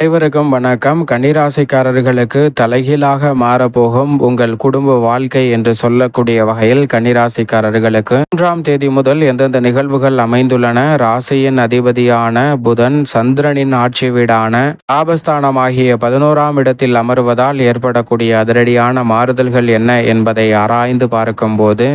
அனைவருக்கும் வணக்கம். கன்னிராசிக்காரர்களுக்கு தலைகீழாக மாறப்போகும் உங்கள் குடும்ப வாழ்க்கை என்று சொல்லக்கூடிய வகையில் கன்னிராசிக்காரர்களுக்கு மூன்றாம் தேதி முதல் எந்தெந்த நிகழ்வுகள் அமைந்துள்ளன? ராசியின் அதிபதியான புதன் சந்திரனின் ஆட்சி வீடான ஆபஸ்தானமாகிய பதினோராம் இடத்தில் அமர்வதால் ஏற்படக்கூடிய அதிரடியான மாறுதல்கள் என்ன என்பதை ஆராய்ந்து பார்க்கும்போது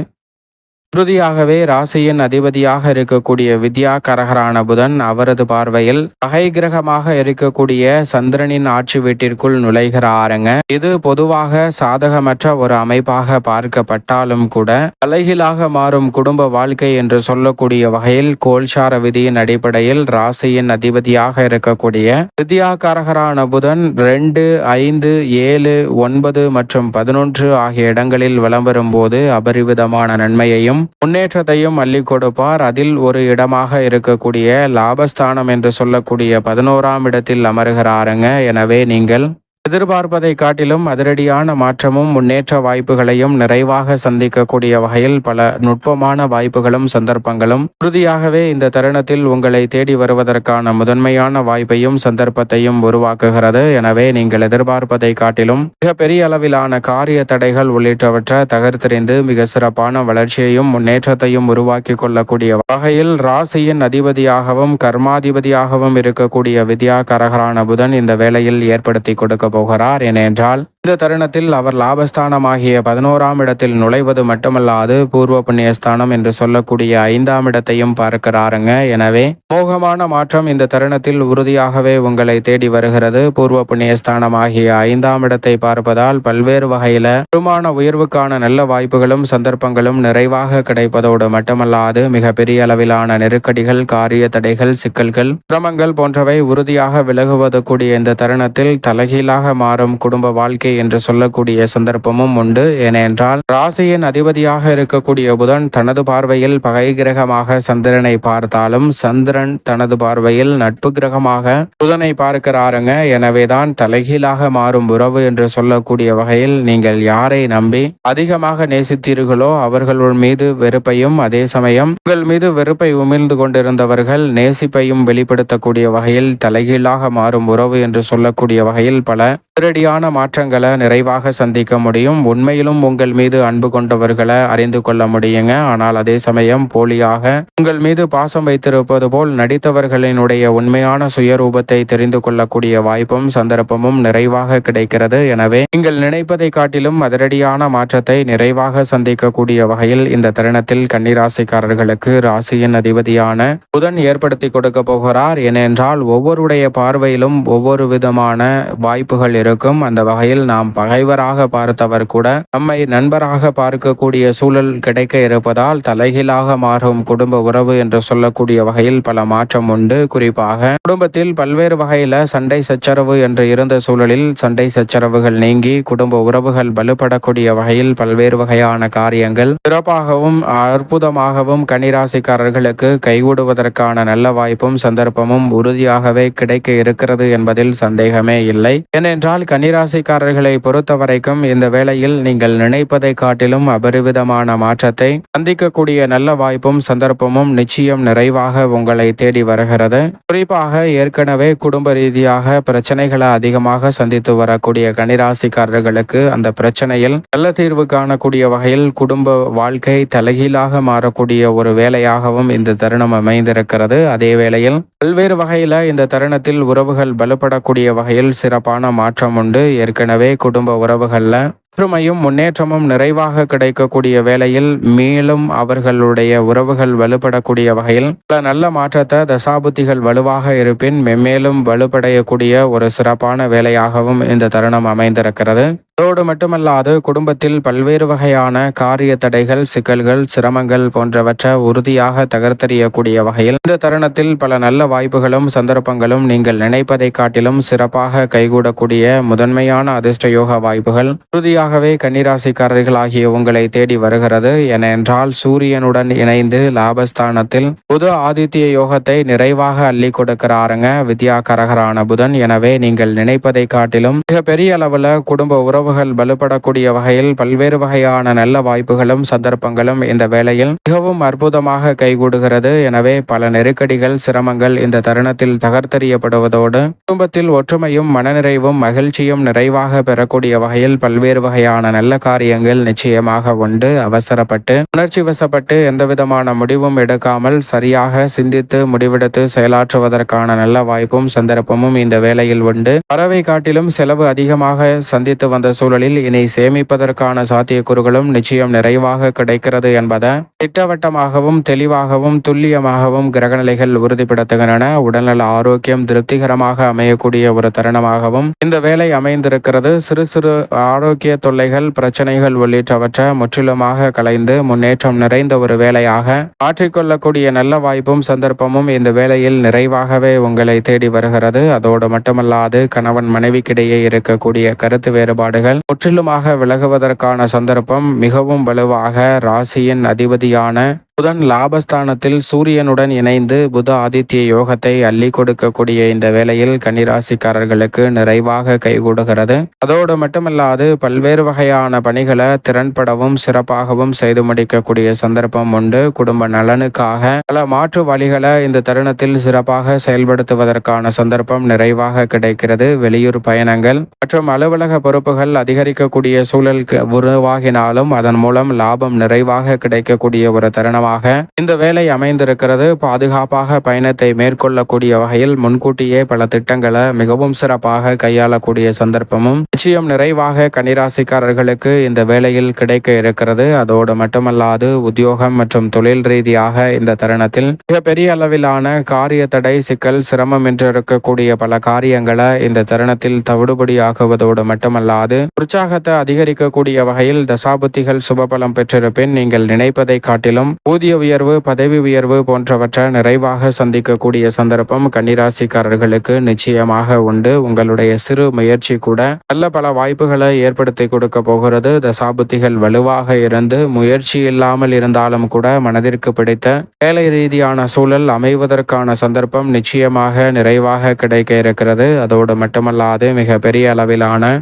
உறுதியாகவே ராசியின் அதிபதியாக இருக்கக்கூடிய வித்யா கரகரான புதன் அவரது பார்வையில் பகை கிரகமாக இருக்கக்கூடிய சந்திரனின் ஆட்சி வீட்டிற்குள் நுழைகிறாருங்க. இது பொதுவாக சாதகமற்ற ஒரு அமைப்பாக பார்க்கப்பட்டாலும் கூட தலைகீழாக மாறும் குடும்ப வாழ்க்கை என்று சொல்லக்கூடிய வகையில் கோல்சார விதியின் அடிப்படையில் ராசியின் அதிபதியாக இருக்கக்கூடிய வித்யா கரகரான புதன் ரெண்டு ஐந்து ஏழு ஒன்பது மற்றும் பதினொன்று ஆகிய இடங்களில் விளம்பரும் போது அபரிவிதமான நன்மையையும் முன்னேற்றத்தையும் அள்ளி கொடுப்பார். அதில் ஒரு இடமாக இருக்கக்கூடிய லாபஸ்தானம் என்று சொல்லக்கூடிய பதினோராம் இடத்தில் அமர்கிறாருங்க. எனவே நீங்கள் எதிர்பார்ப்பதை காட்டிலும் அதிரடியான மாற்றமும் முன்னேற்ற வாய்ப்புகளையும் நிறைவாக சந்திக்கக்கூடிய வகையில் பல நுட்பமான வாய்ப்புகளும் சந்தர்ப்பங்களும். உறுதியாகவே இந்த தருணத்தில் உங்களை தேடி வருவதற்கான முதன்மையான வாய்ப்பையும் சந்தர்ப்பத்தையும் உருவாக்குகிறது. எனவே நீங்கள் எதிர்பார்ப்பதை காட்டிலும் மிக பெரிய அளவிலான காரிய தடைகள் உள்ளிட்டவற்றை தகர்த்தெறிந்து மிக சிறப்பான வளர்ச்சியையும் முன்னேற்றத்தையும் உருவாக்கி கொள்ளக்கூடிய வகையில் ராசியின் அதிபதியாகவும் கர்மாதிபதியாகவும் இருக்கக்கூடிய வித்யா கரகரான புதன் இந்த வேளையில் ஏற்படுத்தி கொடுக்க போகிறார் ஏனென்றால் இந்த தருணத்தில் அவர் லாபஸ்தானமாகிய பதினோராம் இடத்தில் நுழைவது மட்டுமல்லாது பூர்வ புண்ணியஸ்தானம் என்று சொல்லக்கூடிய ஐந்தாம் இடத்தையும் பார்க்கிறாருங்க. எனவே மோகமான மாற்றம் இந்த தருணத்தில் உறுதியாகவே உங்களை தேடி வருகிறது. பூர்வ புண்ணியஸ்தானமாகிய ஐந்தாம் இடத்தை பார்ப்பதால் பல்வேறு வகையில வருமான உயர்வுக்கான நல்ல வாய்ப்புகளும் சந்தர்ப்பங்களும் நிறைவாக கிடைப்பதோடு மட்டுமல்லாது மிக பெரிய அளவிலான நெருக்கடிகள் காரிய தடைகள் சிக்கல்கள் சிரமங்கள் போன்றவை உறுதியாக விலகுவது கூடிய இந்த தருணத்தில் தலைகீழாக மாறும் குடும்ப வாழ்க்கை என்று சொல்லக்கூடிய சந்தர்ப்பமும் உண்டு. ஏனென்றால் ராசியின் அதிபதியாக இருக்கக்கூடிய புதன் தனது பார்வையில் பகை கிரகமாக சந்திரனை பார்த்தாலும் சந்திரன் தனது பார்வையில் நட்பு கிரகமாக புதனை பார்க்கிறாருங்க. எனவேதான் தலைகீழாக மாறும் உறவு என்று சொல்லக்கூடிய வகையில் நீங்கள் யாரை நம்பி அதிகமாக நேசித்தீர்களோ அவர்கள் மீது வெறுப்பையும் அதே சமயம் உங்கள் மீது வெறுப்பை உமிழ்ந்து கொண்டிருந்தவர்கள் நேசிப்பையும் வெளிப்படுத்தக்கூடிய வகையில் தலைகீழாக மாறும் உறவு என்று சொல்லக்கூடிய வகையில் பல அதிரடியான மாற்றங்களை நிறைவாக சந்திக்க முடியும். உண்மையிலும் உங்கள் மீது அன்பு கொண்டவர்களை அறிந்து கொள்ள முடியுங்க. ஆனால் அதே சமயம் போலியாக உங்கள் மீது பாசம் வைத்திருப்பது போல் நடித்தவர்களினுடைய உண்மையான சுயரூபத்தை தெரிந்து கொள்ளக்கூடிய வாய்ப்பும் சந்தர்ப்பமும் நிறைவாக கிடைக்கிறது. எனவே நீங்கள் நினைப்பதை காட்டிலும் அதிரடியான மாற்றத்தை நிறைவாக சந்திக்கக்கூடிய வகையில் இந்த தருணத்தில் கன்னிராசிக்காரர்களுக்கு ராசியின் அதிபதியான புதன் ஏற்படுத்தி கொடுக்க போகிறார். ஏனென்றால் ஒவ்வொருடைய பார்வையிலும் ஒவ்வொரு விதமான வாய்ப்புகள் இருக்கும் அந்த வகையில் நாம் பகைவராக பார்த்தவர் கூட நம்மை நண்பராக பார்க்கக்கூடிய சூழல் கிடைக்க இருப்பதால் தலைகீழாக மாறும் குடும்ப உறவு என்று சொல்லக்கூடிய வகையில் பல மாற்றம் உண்டு. குறிப்பாக குடும்பத்தில் பல்வேறு வகையில சண்டை சச்சரவு என்று இருந்த சூழலில் சண்டை சச்சரவுகள் நீங்கி குடும்ப உறவுகள் வலுப்படக்கூடிய வகையில் பல்வேறு வகையான காரியங்கள் சிறப்பாகவும் அற்புதமாகவும் கனிராசிக்காரர்களுக்கு கைகூடுவதற்கான நல்ல வாய்ப்பும் சந்தர்ப்பமும் உறுதியாகவே கிடைக்க இருக்கிறது என்பதில் சந்தேகமே இல்லை. ஏனென்றால் கன்னிராசிக்காரர்களை பொறுத்தவரைக்கும் இந்த வேளையில் நீங்கள் நினைப்பதை காட்டிலும் அபரிவிதமான மாற்றத்தை சந்திக்கக்கூடிய நல்ல வாய்ப்பும் சந்தர்ப்பமும் நிச்சயம் நிறைவாக உங்களை தேடி வருகிறது. குறிப்பாக ஏற்கனவே குடும்ப ரீதியாக பிரச்சனைகளை அதிகமாக சந்தித்து வரக்கூடிய கன்னிராசிக்காரர்களுக்கு அந்த பிரச்சனையில் நல்ல தீர்வு காணக்கூடிய வகையில் குடும்ப வாழ்க்கை தலைகீழாக மாறக்கூடிய ஒரு வேலையாகவும் இந்த தருணம் அமைந்திருக்கிறது. அதே வேளையில் பல்வேறு வகையில இந்த தருணத்தில் உறவுகள் பலப்படக்கூடிய வகையில் சிறப்பான மாற்றம் உண்டு. ஏற்கனவே குடும்ப உறவுகளில் ஒற்றுமையும் முன்னேற்றமும் நிறைவாக கிடைக்கக்கூடிய வேளையில் மேலும் அவர்களுடைய உறவுகள் வலுப்படக்கூடிய வகையில் பல நல்ல மாற்றத்தை தசாபுத்திகள் வலுவாக இருப்பின் மெம்மேலும் வலுப்படையக்கூடிய ஒரு சிறப்பான வேலையாகவும் இந்த தருணம் அமைந்திருக்கிறது. அதோடு மட்டுமல்லாது குடும்பத்தில் பல்வேறு வகையான காரிய தடைகள் சிக்கல்கள் சிரமங்கள் போன்றவற்றை உறுதியாக தகர்த்தறியக்கூடிய வகையில் இந்த தருணத்தில் பல நல்ல வாய்ப்புகளும் சந்தர்ப்பங்களும் நீங்கள் நினைப்பதை காட்டிலும் சிறப்பாக கைகூடக்கூடிய முதன்மையான அதிர்ஷ்ட யோக வாய்ப்புகள். உறுதியாகவே கன்னிராசிக்காரர்கள் ஆகிய உங்களை தேடி வருகிறது. ஏனென்றால் சூரியனுடன் இணைந்து லாபஸ்தானத்தில் புது ஆதித்ய யோகத்தை நிறைவாக அள்ளி கொடுக்கிறாருங்க. வித்யா கரகரான புதன். எனவே நீங்கள் நினைப்பதை காட்டிலும் மிக பெரிய அளவில் குடும்ப உறவு உறவுகள் வலுப்படக்கூடிய வகையில் பல்வேறு வகையான நல்ல வாய்ப்புகளும் சந்தர்ப்பங்களும் இந்த வேளையில் மிகவும் அற்புதமாக கைகூடுகிறது. எனவே பல நெருக்கடிகள் சிரமங்கள் இந்த தருணத்தில் தகர்த்தறியப்படுவதோடு குடும்பத்தில் ஒற்றுமையும் மனநிறைவும் மகிழ்ச்சியும் நிறைவாக பெறக்கூடிய வகையில் பல்வேறு வகையான நல்ல காரியங்கள் நிச்சயமாக உண்டு. அவசரப்பட்டு உணர்ச்சி வசப்பட்டு எந்தவிதமான முடிவும் எடுக்காமல் சரியாக சிந்தித்து முடிவெடுத்து செயலாற்றுவதற்கான நல்ல வாய்ப்பும் சந்தர்ப்பமும் இந்த வேளையில் உண்டு. பறவை காட்டிலும் செலவு அதிகமாக சந்தித்து வந்த சூழலில் இனி சேமிப்பதற்கான சாத்தியக்கூறுகளும் நிச்சயம் நிறைவாக கிடைக்கிறது என்பதை திட்டவட்டமாகவும் தெளிவாகவும் துல்லியமாகவும் கிரகநிலைகள் உறுதிப்படுத்துகின்றன. உடல்நல ஆரோக்கியம் திருப்திகரமாக அமையக்கூடிய ஒரு தருணமாகவும் இந்த வேலை அமைந்திருக்கிறது. சிறு சிறு ஆரோக்கிய தொல்லைகள் பிரச்சனைகள் உள்ளிட்டவற்றை முற்றிலுமாக கலைந்து முன்னேற்றம் நிறைந்த ஒரு வேலையாக மாற்றிக்கொள்ளக்கூடிய நல்ல வாய்ப்பும் சந்தர்ப்பமும் இந்த வேலையில் நிறைவாகவே உங்களை தேடி வருகிறது. அதோடு மட்டுமல்லாது கணவன் மனைவிக்கிடையே இருக்கக்கூடிய கருத்து வேறுபாடுகள் முற்றிலுமாக விலகுவதற்கான சந்தர்ப்பம் மிகவும் வலுவாக ராசியின் அதிபதியான புதன் லாபஸ்தானத்தில் சூரியனுடன் இணைந்து புத ஆதித்ய யோகத்தை அள்ளி கொடுக்கக்கூடிய இந்த வேளையில் கன்னிராசிக்காரர்களுக்கு நிறைவாக கைகூடுகிறது. அதோடு மட்டுமல்லாது பல்வேறு வகையான பணிகளை திறன்படவும் சிறப்பாகவும் செய்து முடிக்கக்கூடிய சந்தர்ப்பம் உண்டு. குடும்ப நலனுக்காக பல மாற்று வழிகளை இந்த தருணத்தில் சிறப்பாக செயல்படுத்துவதற்கான சந்தர்ப்பம் நிறைவாக கிடைக்கிறது. வெளியூர் பயணங்கள் மற்றும் அலுவலக பொறுப்புகள் அதிகரிக்கக்கூடிய சூழல் உருவாகினாலும் அதன் மூலம் லாபம் நிறைவாக கிடைக்கக்கூடிய ஒரு தருணமாக காரணமாக இந்த வேலை அமைந்திருக்கிறது. பாதுகாப்பாக பயணத்தை மேற்கொள்ளக்கூடிய வகையில் முன்கூட்டியே பல திட்டங்களை மிகவும் சிறப்பாக கையாளக்கூடிய சந்தர்ப்பமும் நிச்சயம் நிறைவாக கன்னிராசிக்காரர்களுக்கு இந்த வேலையில் கிடைக்க இருக்கிறது. அதோடு மட்டுமல்லாது உத்தியோகம் மற்றும் தொழில் ரீதியாக இந்த தருணத்தில் மிகப்பெரிய அளவிலான காரிய தடை சிக்கல் சிரமம் என்று இருக்கக்கூடிய பல காரியங்களை இந்த தருணத்தில் தவிடுபடியாகுவதோடு மட்டுமல்லாது உற்சாகத்தை அதிகரிக்கக்கூடிய வகையில் தசாபுத்திகள் சுபபலம் பெற்றிருப்பின் நீங்கள் நினைப்பதை காட்டிலும் ஊதிய உயர்வு பதவி உயர்வு போன்றவற்றை நிறைவாக சந்திக்கக்கூடிய சந்தர்ப்பம் கன்னிராசிக்காரர்களுக்கு நிச்சயமாக உண்டு. உங்களுடைய சிறு முயற்சி கூட நல்ல பல வாய்ப்புகளை ஏற்படுத்தி கொடுக்க போகிறது. தசாபுத்திகள் வலுவாக இருந்து முயற்சி இல்லாமல் இருந்தாலும் கூட மனதிற்கு பிடித்த வேலை ரீதியான சூழல் அமைவதற்கான சந்தர்ப்பம் நிச்சயமாக நிறைவாக கிடைக்க இருக்கிறது. அதோடு மட்டுமல்லாது மிக பெரிய அளவிலான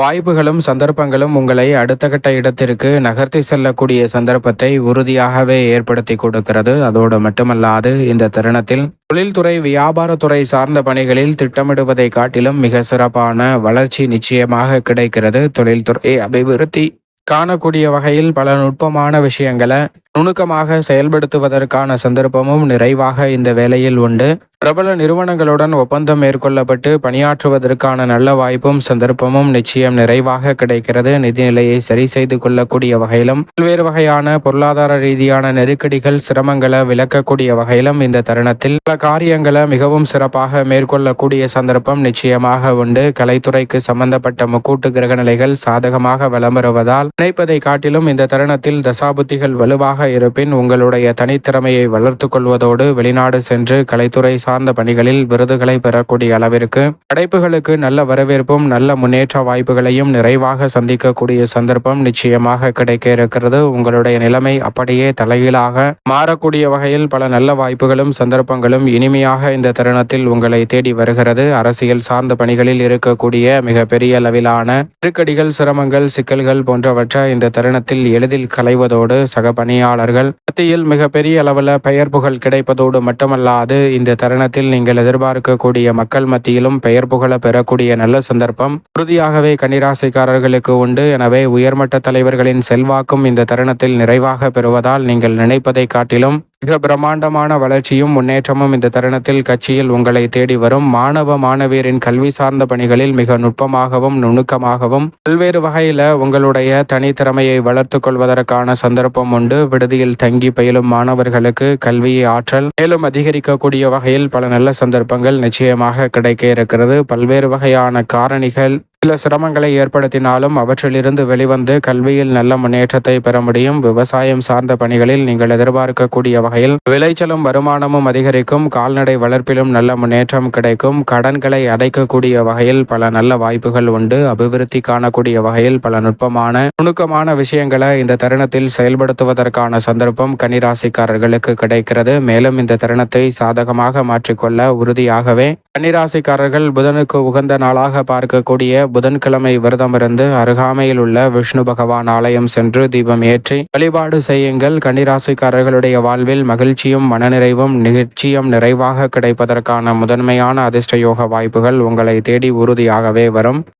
வாய்ப்புகளும் சந்தர்ப்பங்களும் உங்களை அடுத்த கட்ட இடத்திற்கு நகர்த்தி செல்லக்கூடிய சந்தர்ப்பத்தை உறுதியாகவே ஏற்படுத்தி கொடுக்கிறது. அதோடு மட்டுமல்லாது இந்த தருணத்தில் தொழில்துறை வியாபாரத்துறை சார்ந்த பணிகளில் திட்டமிடுவதை காட்டிலும் மிக சிறப்பான வளர்ச்சி நிச்சயமாக கிடைக்கிறது. தொழில்துறை அபிவிருத்தி காணக்கூடிய வகையில் பல நுட்பமான விஷயங்களை நுணுக்கமாக செயல்படுத்துவதற்கான சந்தர்ப்பமும் நிறைவாக இந்த வேலையில் உண்டு. பிரபல நிறுவனங்களுடன் ஒப்பந்தம் மேற்கொள்ளப்பட்டு பணியாற்றுவதற்கான நல்ல வாய்ப்பும் சந்தர்ப்பமும் நிச்சயம் நிறைவாக கிடைக்கிறது. நிதிநிலையை சரி செய்து கொள்ளக்கூடிய வகையிலும் பல்வேறு வகையான பொருளாதார ரீதியான நெருக்கடிகள் சிரமங்களை விளக்கக்கூடிய வகையிலும் இந்த தருணத்தில் பல காரியங்களை மிகவும் சிறப்பாக மேற்கொள்ளக்கூடிய சந்தர்ப்பம் நிச்சயமாக உண்டு. கலைத்துறைக்கு சம்பந்தப்பட்ட முக்கூட்டு கிரகநிலைகள் சாதகமாக வலம் வருவதால் நினைப்பதை காட்டிலும் இந்த தருணத்தில் தசாபுத்திகள் வலுவாக இருப்பின் உங்களுடைய தனித்திறமையை வளர்த்து கொள்வதோடு வெளிநாடு சென்று கலைத்துறை சார்ந்த பணிகளில் விருதுகளை பெறக்கூடிய அளவிற்கு படைப்புகளுக்கு நல்ல வரவேற்பும் நல்ல முன்னேற்ற வாய்ப்புகளையும் நிறைவாக சந்திக்கக்கூடிய சந்தர்ப்பம் நிச்சயமாக கிடைக்க இருக்கிறது. உங்களுடைய நிலைமை அப்படியே தலைகீழாக மாறக்கூடிய வகையில் பல நல்ல வாய்ப்புகளும் சந்தர்ப்பங்களும் இனிமையாக இந்த தருணத்தில் உங்களை தேடி வருகிறது. அரசியல் சார்ந்த பணிகளில் இருக்கக்கூடிய மிக பெரிய அளவிலான நெருக்கடிகள் சிரமங்கள் சிக்கல்கள் போன்றவற்றை இந்த தருணத்தில் எளிதில் களைவதோடு சக பணியாளர் பணியாளர்கள் மத்தியில் மிகப்பெரிய அளவில் பெயர் புகழ் கிடைப்பதோடு மட்டுமல்லாது இந்த தருணத்தில் நீங்கள் எதிர்பார்க்கக்கூடிய மக்கள் மத்தியிலும் பெயர் புகழ பெறக்கூடிய நல்ல சந்தர்ப்பம் உறுதியாகவே கன்னிராசிக்காரர்களுக்கு உண்டு. எனவே உயர்மட்ட தலைவர்களின் செல்வாக்கும் இந்த தருணத்தில் நிறைவாக பெறுவதால் நீங்கள் நினைப்பதை காட்டிலும் மிக பிரம்மாண்டமான வளர்ச்சியும் முன்னேற்றமும் இந்த தருணத்தில் கட்சியில் உங்களை தேடி வரும் மாணவ மாணவியரின் கல்வி சார்ந்த பணிகளில் மிக நுட்பமாகவும் நுணுக்கமாகவும் பல்வேறு வகையில உங்களுடைய தனித்திறமையை வளர்த்து கொள்வதற்கான சந்தர்ப்பம் உண்டு. விடுதியில் தங்கி பயிலும் மாணவர்களுக்கு கல்வி ஆற்றல் மேலும் அதிகரிக்கக்கூடிய வகையில் பல நல்ல சந்தர்ப்பங்கள் நிச்சயமாக கிடைக்க இருக்கிறது. பல்வேறு வகையான காரணிகள் சில சிரமங்களை ஏற்படுத்தினாலும் அவற்றிலிருந்து வெளிவந்து கல்வியில் நல்ல முன்னேற்றத்தை பெற முடியும். விவசாயம் சார்ந்த பணிகளில் நீங்கள் எதிர்பார்க்கக்கூடிய வகையில் விளைச்சலும் வருமானமும் அதிகரிக்கும். கால்நடை வளர்ப்பிலும் நல்ல முன்னேற்றம் கிடைக்கும். கடன்களை அடைக்கக்கூடிய வகையில் பல நல்ல வாய்ப்புகள் உண்டு. அபிவிருத்தி காணக்கூடிய வகையில் பல நுட்பமான நுணுக்கமான விஷயங்களை இந்த தருணத்தில் செயல்படுத்துவதற்கான சந்தர்ப்பம் கன்னிராசிக்காரர்களுக்கு கிடைக்கிறது. மேலும் இந்த தருணத்தை சாதகமாக மாற்றிக்கொள்ள உறுதியாகவே கன்னிராசிக்காரர்கள் புதனுக்கு உகந்த நாளாக பார்க்கக்கூடிய புதன்கிழமை விரதமிருந்து அருகாமையில் உள்ள விஷ்ணு பகவான் ஆலயம் சென்று தீபம் ஏற்றி வழிபாடு செய்யுங்கள். கன்னிராசிக்காரர்களுடைய வாழ்வில் மகிழ்ச்சியும் மனநிறைவும் நிச்சயம் நிறைவாக கிடைப்பதற்கான முதன்மையான அதிர்ஷ்ட யோக வாய்ப்புகள் உங்களை தேடி உறுதியாகவே வரும்.